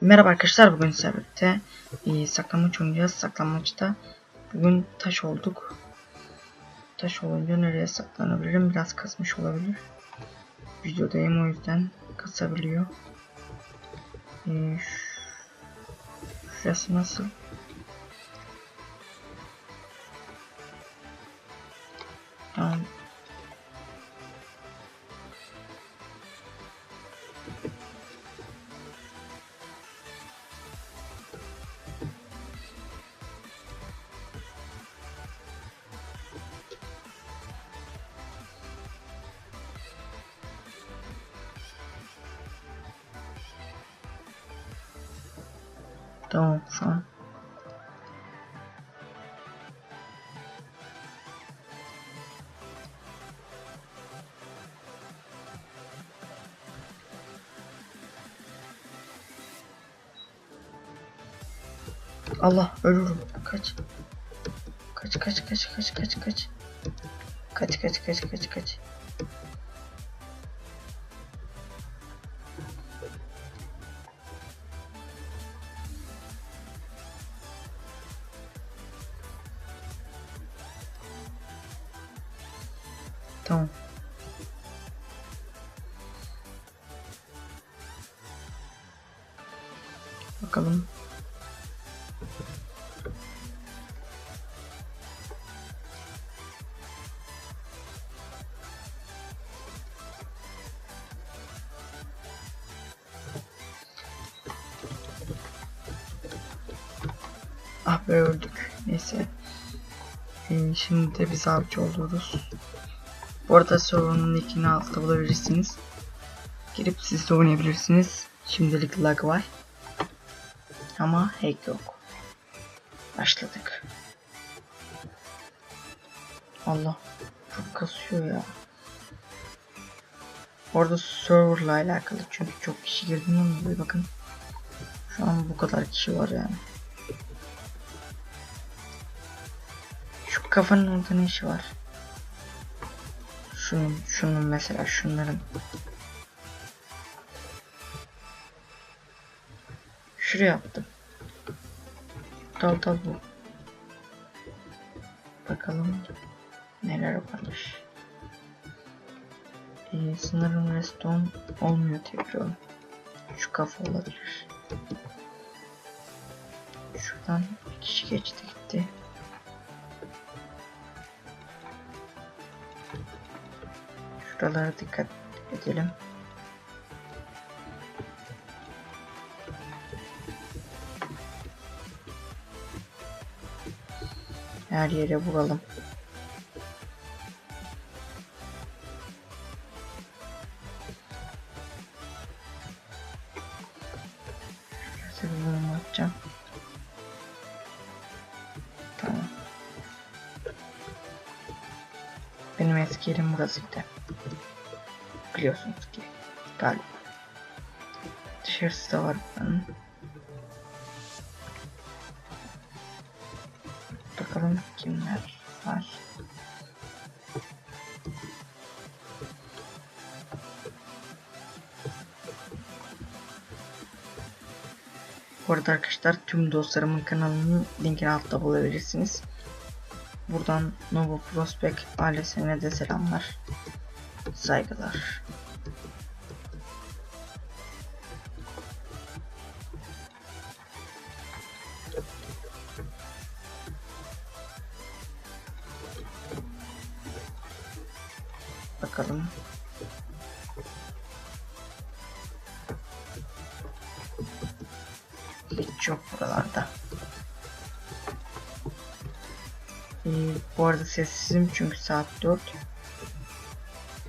Merhaba arkadaşlar bugün sizlerle birlikte e, saklambaç oynayacağız. Saklambaçta bugün taş olduk. Taş olunca nereye saklanabilirim? Biraz kasmış olabilir. Videodayım o yüzden kasabiliyor. E, şurası nasıl? Tamam. Tamam şu an. Allah ölürüm. Kaç. Kaç kaç kaç kaç kaç kaç. Kaç kaç kaç kaç kaç. Tamam. Bakalım. Ah be öldük. Neyse. Ee, şimdi de biz avcı oluruz. Bu arada sorunun linkini altta bulabilirsiniz. Girip siz de oynayabilirsiniz. Şimdilik lag var. Ama hack yok. Başladık. Allah. Çok kasıyor ya. Orada serverla alakalı çünkü çok kişi girdiğinden dolayı bakın. Şu an bu kadar kişi var yani. Şu kafanın orada ne işi var? Şunun, şunun mesela şunların. Şuraya yaptım. Dal dal bu. Bakalım neler varmış. Ee, sanırım redstone olmuyor tekrar. Şu kafa olabilir. Şuradan bir kişi geçti gitti. Şuralara dikkat edelim. Her yere vuralım. Vurma atacağım. Tamam. Benim eski yerim burasıydı. Biliyorsunuz ki galiba. Dışarısı da var buranın. Bakalım kimler var. Bu arada arkadaşlar tüm dostlarımın kanalının linkini altta bulabilirsiniz. Buradan Nova Prospect ailesine de selamlar. Saygılar. Bakalım. Hiç yok buralarda. Ee, bu arada sessizim çünkü saat 4.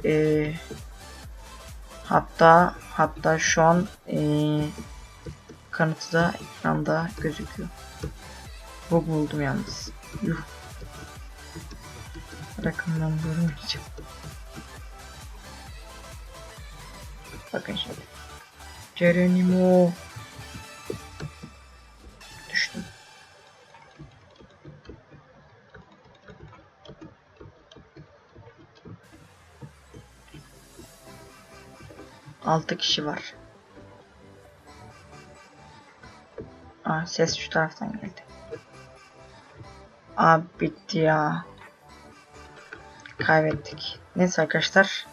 Ee, hatta hatta şu an ee, kanıtı da ekranda gözüküyor. Bug buldum yalnız. Yuh. Bırakın ben. Bakın şimdi. Geronimo. Düştüm. Altı kişi var. Aa, ses şu taraftan geldi. Abi bitti ya. Kaybettik. Neyse arkadaşlar.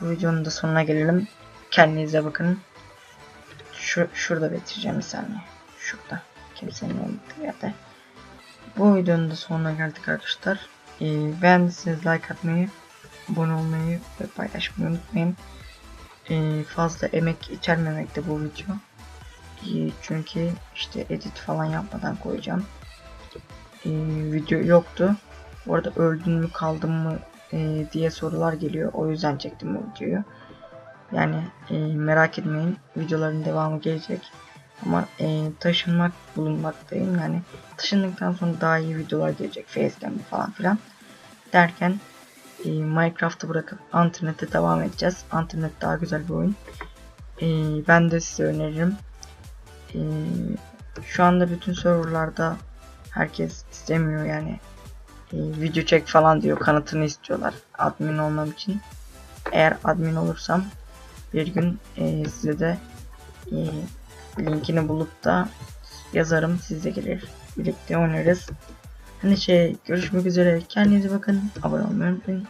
Bu videonun da sonuna gelelim. Kendinize bakın. Şu, şurada bitireceğim bir saniye. Şurada. Kimsenin olmadığı yerde. Bu videonun da sonuna geldik arkadaşlar. Ee, beğendiyseniz like atmayı, abone olmayı ve paylaşmayı unutmayın. Ee, fazla emek içermemekte bu video. Ee, çünkü işte edit falan yapmadan koyacağım. Ee, video yoktu. Bu arada öldün mü kaldın mı e, diye sorular geliyor. O yüzden çektim bu videoyu. Yani e, merak etmeyin. Videoların devamı gelecek. Ama e, taşınmak bulunmaktayım. Yani taşındıktan sonra daha iyi videolar gelecek. Facecam falan filan. Derken e, Minecraft'ı bırakıp Anternet'e devam edeceğiz. Anternet daha güzel bir oyun. E, ben de size öneririm. E, şu anda bütün serverlarda herkes istemiyor yani. E, video çek falan diyor. Kanıtını istiyorlar. Admin olmam için. Eğer admin olursam bir gün e, size de e, linkini bulup da yazarım siz de gelir birlikte oynarız. Hani şey görüşmek üzere kendinize bakın abone olmayı unutmayın.